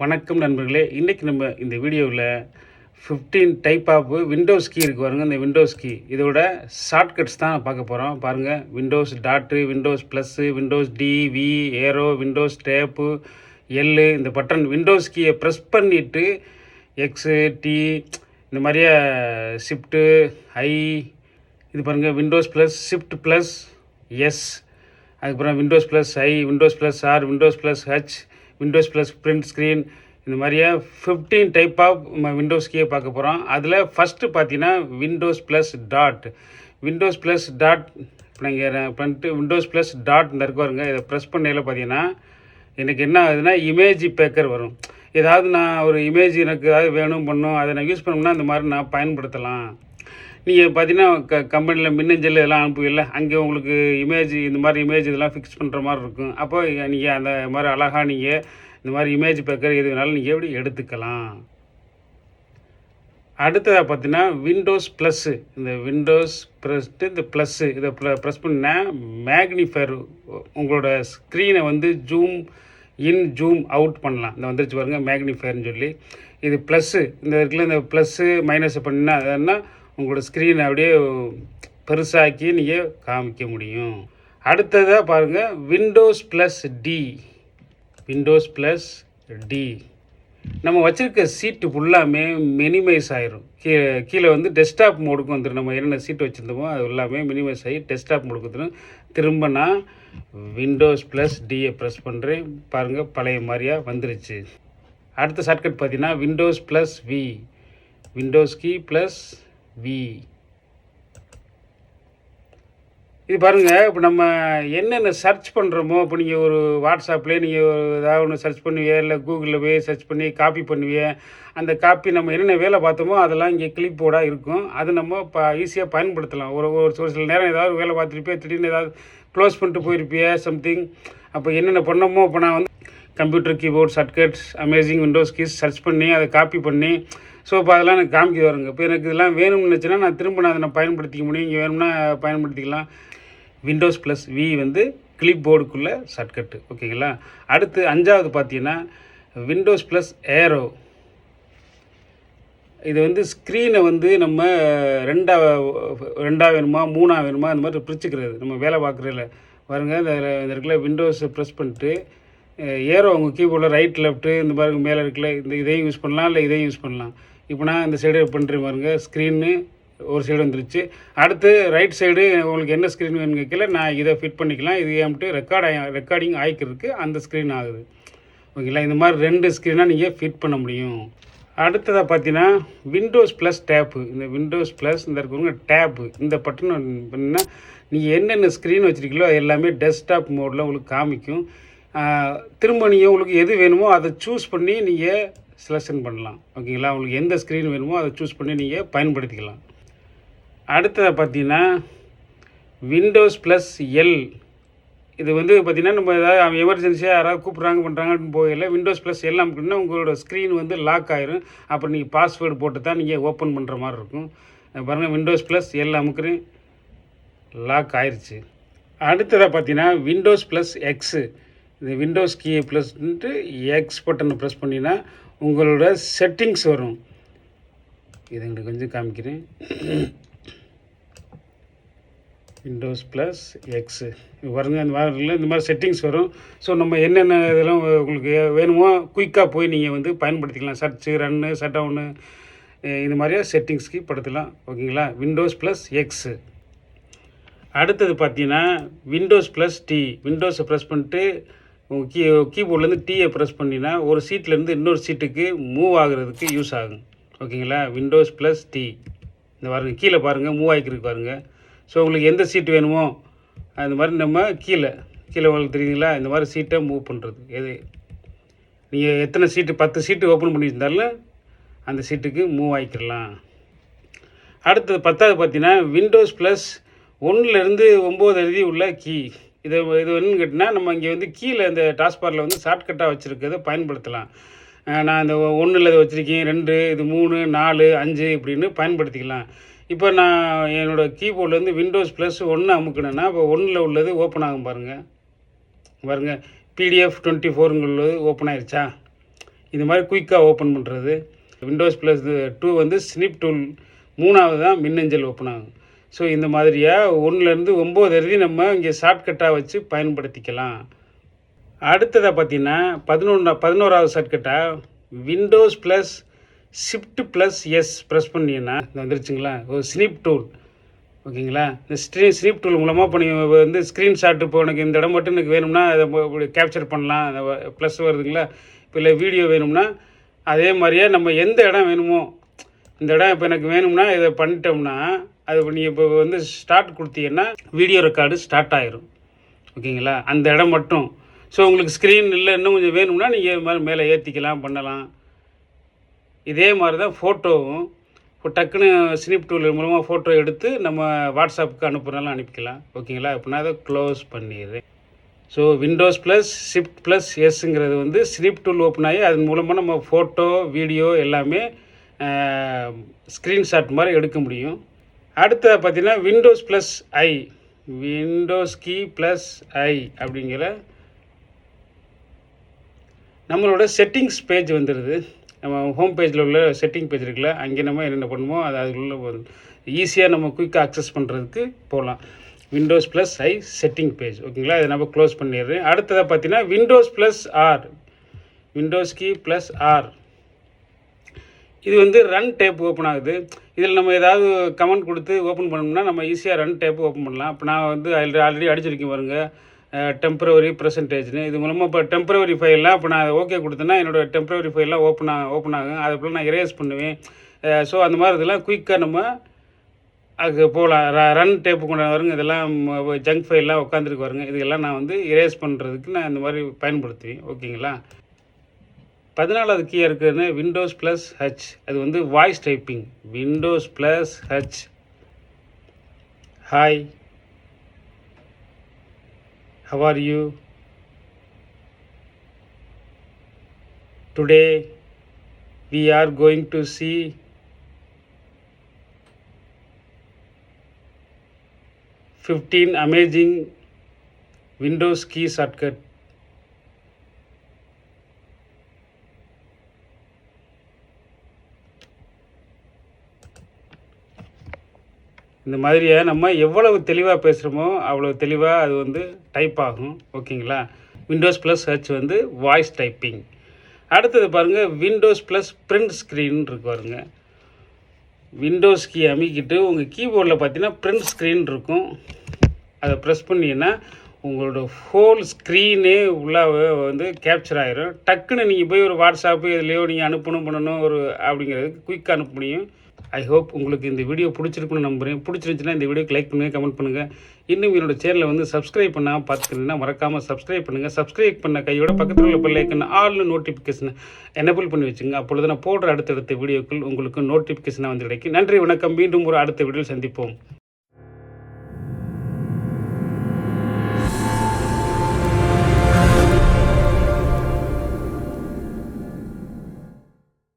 வணக்கம் நண்பர்களே. இன்றைக்கி நம்ம இந்த வீடியோவில் 15 டைப் ஆஃப் விண்டோஸ் கீ இருக்குது பாருங்க. இந்த விண்டோஸ் கீ இதோட ஷார்ட்கட்ஸ் தான் பார்க்க போகிறோம் பாருங்கள் Windows dot Windows plus Windows D V arrow Windows tab L இந்த பட்டன் விண்டோஸ் கீயை ப்ரெஸ் பண்ணிவிட்டு எக்ஸு டி இந்த மாதிரியே ஷிஃப்ட்டு ஐ இது பாருங்கள் Windows plus shift plus S அதுக்கப்புறம் Windows plus I Windows plus R Windows plus H Windows plus print screen இந்த மாதிரியே ஃபிஃப்டீன் டைப் ஆஃப் விண்டோஸ்கே பார்க்க போகிறோம் அதில் ஃபஸ்ட்டு பார்த்தீங்கன்னா Windows plus dot Windows plus dot இப்போ நீங்கள் பண்ணிட்டு விண்டோஸ் ப்ளஸ் டாட் இந்த இருக்கு இதை ப்ரெஸ் பண்ணையில் பார்த்தீங்கன்னா எனக்கு என்ன ஆகுதுன்னா இமேஜ் பேக்கர் வரும். ஏதாவது நான் ஒரு இமேஜ் எனக்கு ஏதாவது வேணும் பண்ணும் அதை நான் யூஸ் பண்ணோம்னா இந்த மாதிரி நான் பயன்படுத்தலாம். நீங்கள் பார்த்தீங்கன்னா க கம்பெனியில் மின்னஞ்சல் இதெல்லாம் அனுப்புவீங்கல்ல அங்கே உங்களுக்கு இமேஜ் இந்த மாதிரி இமேஜ் இதெல்லாம் ஃபிக்ஸ் பண்ணுற மாதிரி இருக்கும். அப்போ நீங்கள் அந்த மாதிரி அழகாக நீங்கள் இந்த மாதிரி இமேஜ் பேக்கர் எது வேணாலும் நீங்கள் எப்படி எடுத்துக்கலாம்? அடுத்ததாக பார்த்தீங்கன்னா விண்டோஸ் ப்ளஸ்ஸு இந்த விண்டோஸ் ப்ரெஸ்ட்டு இந்த ப்ளஸ்ஸு இதை ப்ரெஸ் பண்ணால் மேக்னிஃபயர் உங்களோட ஸ்க்ரீனை வந்து ஜூம் இன் ஜூம் அவுட் பண்ணலாம். இந்த வந்துருச்சு பாருங்கள் மேக்னிஃபயர்னு சொல்லி. இது ப்ளஸ்ஸு இந்த இடத்துல இந்த ப்ளஸ்ஸு மைனஸ் பண்ணால் அதுன்னா உங்களோட ஸ்க்ரீனை அப்படியே பெருசாக்கி நீங்கள் காமிக்க முடியும். அடுத்ததாக பாருங்கள் Windows plus D Windows plus D நம்ம வச்சுருக்க சீட்டு ஃபுல்லாமே மினிமைஸ் ஆயிரும். கீழே கீழே வந்து டெஸ்க்டாப் மோடுக்கு வந்துடும் நம்ம என்னென்ன சீட் வச்சுருந்தோமோ அது எல்லாமே மினிமைஸ் ஆகி டெஸ்க்டாப் மோடுக்கு வந்துடும் திரும்ப நான் விண்டோஸ் ப்ளஸ் டியை ப்ரெஸ் பண்ணுறேன் பாருங்கள் பழைய மாதிரியாக வந்துருச்சு. அடுத்த ஷார்ட்கட் பார்த்தீங்கன்னா Windows plus V Windows key plus V இது பாருங்கள் இப்போ நம்ம என்னென்ன சர்ச் பண்ணுறோமோ இப்போ நீங்கள் ஒரு வாட்ஸ்அப்லேயே நீங்கள் ஒரு ஏதாவது ஒன்று சர்ச் பண்ணுவீங்க இல்லை கூகுளில் போய் சர்ச் பண்ணி காப்பி பண்ணுவீங்க அந்த காப்பி நம்ம என்னென்ன வேலை பார்த்தோமோ அதெல்லாம் இங்கே கிளிப் போர்டாக இருக்கும். அது நம்ம இப்போ ஈஸியாக பயன்படுத்தலாம். ஒரு ஒரு ஒரு சில நேரம் ஏதாவது வேலை பார்த்துருப்பியே திடீர்னு ஏதாவது க்ளோஸ் பண்ணிட்டு போயிருப்பியே சம்திங் அப்போ என்னென்ன பண்ணோமோ இப்போ நான் வந்து computer keyboard shortcuts amazing Windows keys search பண்ணி அதை காப்பி பண்ணி ஸோ இப்போ அதெல்லாம் எனக்கு காமிக்க வருங்க இப்போ எனக்கு இதெல்லாம் வேணும்னு நினச்சின்னா நான் திரும்ப நான் அதை நான் பயன்படுத்திக்க முடியும். இங்கே வேணும்னா பயன்படுத்திக்கலாம். விண்டோஸ் ப்ளஸ் வி வந்து கிளிப் போர்டுக்குள்ளே ஷர்ட்கட்டு ஓகேங்களா அடுத்து அஞ்சாவது பார்த்தீங்கன்னா விண்டோஸ் ப்ளஸ் ஏரோ இது வந்து ஸ்க்ரீனை வந்து நம்ம ரெண்டா ரெண்டாக வேணுமா மூணாக வேணுமா அந்த மாதிரி பிரிச்சுக்கிறது. நம்ம வேலை பார்க்குறதுல. பாருங்கள் இந்த இந்த இருக்குல்ல விண்டோஸை ப்ரெஸ் பண்ணிட்டு ஏறும் உங்கள் கீபோர்டில் ரைட் லெஃப்ட்டு இந்த பாருங்க மேலே இருக்குல்ல இந்த இதையும் யூஸ் பண்ணலாம் இல்லை இதையும் யூஸ் பண்ணலாம். இப்போ நான் இந்த சைடு பண்ணுறேன் பாருங்க ஸ்க்ரீனு ஒரு சைடு வந்துருச்சு. அடுத்து ரைட் சைடு உங்களுக்கு என்ன ஸ்க்ரீன் வேணும் கேட்கல நான் இதை ஃபிட் பண்ணிக்கலாம். இது ஏன்ட்டு ரெக்கார்ட் ஆகி ரெக்கார்டிங் ஆகிக்கிறதுக்கு அந்த ஸ்க்ரீன் ஆகுது. ஓகேங்களா இந்த மாதிரி ரெண்டு ஸ்க்ரீனாக நீங்கள் ஃபிட் பண்ண முடியும். அடுத்ததாக பார்த்தீங்கன்னா விண்டோஸ் ப்ளஸ் டேப்பு இந்த விண்டோஸ் ப்ளஸ் இந்த இருக்கவங்க டேப்பு இந்த பட்டன் பண்ணால் நீங்கள் என்னென்ன ஸ்க்ரீன் வச்சுருக்கீங்களோ அது எல்லாமே டெஸ்க்டாப் மோடில் உங்களுக்கு காமிக்கும். திரும்ப நீங்கள் உங்களுக்கு எது வேணுமோ அதை சூஸ் பண்ணி நீங்கள் செலெக்ஷன் பண்ணலாம். ஓகேங்களா? உங்களுக்கு எந்த ஸ்க்ரீன் வேணுமோ அதை சூஸ் பண்ணி நீங்கள் பயன்படுத்திக்கலாம். அடுத்ததாக பார்த்தீங்கன்னா விண்டோஸ் ப்ளஸ் எல் இது வந்து பார்த்திங்கன்னா நம்ம ஏதாவது எமர்ஜென்சியாக யாராவது கூப்பிட்றாங்க பண்ணுறாங்கன்னு போகல விண்டோஸ் ப்ளஸ் எல் அப்படின்னா உங்களோட ஸ்க்ரீன் வந்து லாக் ஆயிரும். அப்புறம் நீங்கள் பாஸ்வேர்டு போட்டு தான் நீங்கள் ஓப்பன் பண்ணுற மாதிரி இருக்கும். பாருங்கள் விண்டோஸ் ப்ளஸ் எல் அமுக்குறேன் லாக் ஆயிடுச்சு அடுத்ததாக பார்த்தீங்கன்னா விண்டோஸ் ப்ளஸ் எக்ஸு இந்த விண்டோஸ் கீயை ப்ளஸ்ன்ட்டு எக்ஸ் பட்டனை ப்ரெஸ் பண்ணினா உங்களோட செட்டிங்ஸ் வரும். இதை எங்களுக்கு கொஞ்சம் காமிக்கிறேன். விண்டோஸ் ப்ளஸ் எக்ஸு வருங்க இந்த மாதிரி இந்த மாதிரி செட்டிங்ஸ் வரும். ஸோ நம்ம என்னென்ன இதெல்லாம் உங்களுக்கு வேணுமோ குயிக்காக போய் நீங்கள் வந்து பயன்படுத்திக்கலாம். சர்ச்சு ரன்னு சட் டவுனு இந்த மாதிரியா செட்டிங்ஸ்க்கு படுத்தலாம். ஓகேங்களா விண்டோஸ் ப்ளஸ் எக்ஸு அடுத்தது பார்த்தீங்கன்னா விண்டோஸ் ப்ளஸ் டி விண்டோஸை ப்ரெஸ் பண்ணிட்டு உங்கள் கீ கீபோர்ட்லேருந்து டீயை ப்ரெஸ் பண்ணினா ஒரு சீட்லேருந்து இன்னொரு சீட்டுக்கு மூவ் ஆகுறதுக்கு யூஸ் ஆகும். ஓகேங்களா? விண்டோஸ் ப்ளஸ் டி இந்த பாருங்க கீழே பாருங்கள் மூவ் ஆகிக்கிறதுக்கு பாருங்கள் ஸோ உங்களுக்கு எந்த சீட்டு வேணுமோ அந்த மாதிரி நம்ம கீழே கீழே உங்களுக்கு தெரியுங்களா இந்த மாதிரி சீட்டை மூவ் பண்ணுறது எது? நீங்கள் எத்தனை சீட்டு பத்து சீட்டு ஓப்பன் பண்ணியிருந்தாலும் அந்த சீட்டுக்கு மூவ் ஆகிக்கிடலாம் அடுத்தது பத்தாவது பார்த்தீங்கன்னா விண்டோஸ் ப்ளஸ் ஒன்றுலேருந்து ஒம்பது எழுதி உள்ள கீ இது இது என்னன்னு கேட்டிங்கன்னா நம்ம இங்கே வந்து கீழே இந்த டாஸ்பாரில் வந்து ஷார்ட்கட்டாக வச்சுருக்கிறத பயன்படுத்தலாம். நான் இந்த ஒன்றில் இதை வச்சுருக்கேன் ரெண்டு இது மூணு நாலு அஞ்சு இப்படின்னு பயன்படுத்திக்கலாம். இப்போ நான் என்னோடய கீபோர்ட்லேருந்து விண்டோஸ் ப்ளஸ் ஒன்று அமுக்கினேன்னா இப்போ ஒன்றில் உள்ளது ஓப்பன் ஆகும் பாருங்கள் பாருங்கள் பிடிஎஃப் டுவெண்ட்டி ஃபோருங்குள்ளது ஓப்பன் ஆயிடுச்சா இந்த மாதிரி குயிக்காக ஓப்பன் பண்ணுறது விண்டோஸ் ப்ளஸ் டூ வந்து ஸ்னிப் டூல் மூணாவது தான் மின்னஞ்சல் ஓப்பன் ஆகும். ஸோ இந்த மாதிரியாக ஒன்றுலேருந்து ஒம்பது எழுதி நம்ம இங்கே ஷார்ட்கட்டாக வச்சு பயன்படுத்திக்கலாம். அடுத்ததாக பார்த்தீங்கன்னா பதினொன்றா பதினோராவது ஷார்ட்கட்டாக Windows plus shift plus S press பண்ணீங்கன்னா இது வந்துருச்சுங்களா? ஒரு ஸ்னிப் டூல் ஓகேங்களா? இந்த ஸ்க்ரீன் ஸ்னீப் டூல் மூலமாக இப்போ நீங்கள் வந்து ஸ்க்ரீன்ஷாட் இப்போ எனக்கு இந்த இடம் மட்டும் எனக்கு வேணும்னா அதை கேப்சர் பண்ணலாம். ப்ளஸ் வருதுங்களா? இப்போ இல்லை வீடியோ வேணும்னா அதே மாதிரியே நம்ம எந்த இடம் வேணுமோ இந்த இடம் இப்போ எனக்கு வேணும்னா இதை பண்ணிட்டோம்னா அது நீங்கள் இப்போ வந்து ஸ்டார்ட் கொடுத்தீங்கன்னா வீடியோ ரெக்கார்டு ஸ்டார்ட் ஆயிரும். ஓகேங்களா? அந்த இடம் மட்டும். ஸோ உங்களுக்கு ஸ்க்ரீன் இல்லை இன்னும் கொஞ்சம் வேணும்னா நீங்கள் மாதிரி மேலே ஏற்றிக்கலாம் பண்ணலாம். இதே மாதிரி தான் ஃபோட்டோவும் இப்போ டக்குன்னு ஸ்னிப் டூல் மூலமாக ஃபோட்டோ எடுத்து நம்ம வாட்ஸ்அப்புக்கு அனுப்புனாலும் அனுப்பிக்கலாம். ஓகேங்களா? அப்படின்னா அதை க்ளோஸ் பண்ணிடுறேன் so Windows plus shift plus எஸ்ங்கிறது வந்து ஸ்னிப் டூல் ஓப்பன் ஆகி அதன் மூலமாக நம்ம ஃபோட்டோ வீடியோ எல்லாமே ஸ்க்ரீன்ஷாட் மாதிரி எடுக்க முடியும். அடுத்த பார்த்தீங்கன்னா Windows plus I Windows key plus I அப்படிங்கிற நம்மளோட செட்டிங்ஸ் பேஜ் வந்துடுது நம்ம ஹோம் பேஜில் உள்ள செட்டிங் பேஜ் இருக்குல்ல அங்கே நம்ம என்னென்ன பண்ணுமோ அது அதுக்குள்ளே ஈஸியாக நம்ம குயிக்காக அக்சஸ் பண்ணுறதுக்கு போகலாம். Windows plus I setting page ஓகேங்களா இதை நம்ம க்ளோஸ் பண்ணிடுறேன். அடுத்ததாக பார்த்தீங்கன்னா Windows plus R Windows key plus R இது வந்து ரன் டேப் ஓப்பன் ஆகுது. இதில் நம்ம ஏதாவது கமெண்ட் கொடுத்து ஓப்பன் பண்ணோம்னா நம்ம ஈஸியாக ரன் டேப் ஓப்பன் பண்ணலாம். இப்போ நான் வந்து அதில் ஆல்ரெடி அடிச்சிருக்கேன் பாருங்கள் டெம்பரவரி ப்ரெசன்டேஜ்னு இது மூலமாக இப்போ டெம்பரவரி ஃபைல்லாம் இப்போ நான் ஓகே கொடுத்தேன்னா என்னோட டெம்பரவரி ஃபைல்லாம் ஓப்பன் ஆக ஓப்பன் ஆகும். அதை போல் நான் இரேஸ் பண்ணுவேன். ஸோ அந்த மாதிரி இதெல்லாம் குயிக்காக நம்ம அதுக்கு போகலாம். ர ரன் டேப்பு கொண்டாந்து வருங்க இதெல்லாம் ஜங்க் ஃபைல்லாம் உட்காந்துருக்கு வருங்க இதெல்லாம் நான் வந்து இரேஸ் பண்ணுறதுக்கு நான் இந்த மாதிரி பயன்படுத்துவேன். ஓகேங்களா பதினாலாவது கீயாக இருக்குதுன்னு விண்டோஸ் ப்ளஸ் ஹச் அது வந்து voice typing Windows plus H hi how are you today we are going to see fifteen amazing Windows key shortcut இந்த மாதிரியே நம்ம எவ்வளவு தெளிவாக பேசுகிறோமோ அவ்வளோ தெளிவாக அது வந்து டைப் ஆகும் ஓகேங்களா விண்டோஸ் ப்ளஸ் சர்ச் வந்து வாய்ஸ் டைப்பிங் அடுத்தது பாருங்கள் விண்டோஸ் ப்ளஸ் பிரிண்ட் ஸ்க்ரீன் இருக்கு பாருங்க. விண்டோஸ் கீ அமைக்கிட்டு உங்கள் கீபோர்டில் பார்த்தீங்கன்னா பிரிண்ட் ஸ்க்ரீன் இருக்கும். அதை ப்ரெஸ் பண்ணிங்கன்னா உங்களோட ஹோல் ஸ்க்ரீனே உள்ளாவே வந்து கேப்சர் ஆகிரும் டக்குன்னு நீங்கள் போய் ஒரு வாட்ஸ்அப்பு இதுலேயோ நீங்கள் அனுப்பணும் பண்ணணும் ஒரு அப்படிங்கிறதுக்கு குயிக்காக அனுப்ப முடியும். ஐ ஹோப் உங்களுக்கு இந்த வீடியோ பிடிச்சிருக்குன்னு நம்புகிறேன் பிடிச்சிருந்துச்சுன்னா இந்த வீடியோக்கு லைக் பண்ணுங்கள் கமெண்ட் பண்ணுங்கள் இன்னும் என்னோட சேனலை வந்து சப்ஸ்கிரைப் பண்ணால் பார்த்துக்கிறீங்கன்னா மறக்காமல் சப்ஸ்கிரைப் பண்ணுங்கள் சப்ஸ்கிரைப் பண்ண கையோட பக்கத்தில் உள்ள பிள்ளைக்குன்னு ஆல்னு நோட்டிஃபிகேஷனை எனபிள் பண்ணி வச்சுங்க. அப்பொழுது நான் போடுற அடுத்தடுத்த வீடியோக்கள் உங்களுக்கு நோட்டிஃபிகேஷனாக வந்து கிடைக்கும். நன்றி வணக்கம். மீண்டும் ஒரு அடுத்த வீடியோவில் சந்திப்போம்.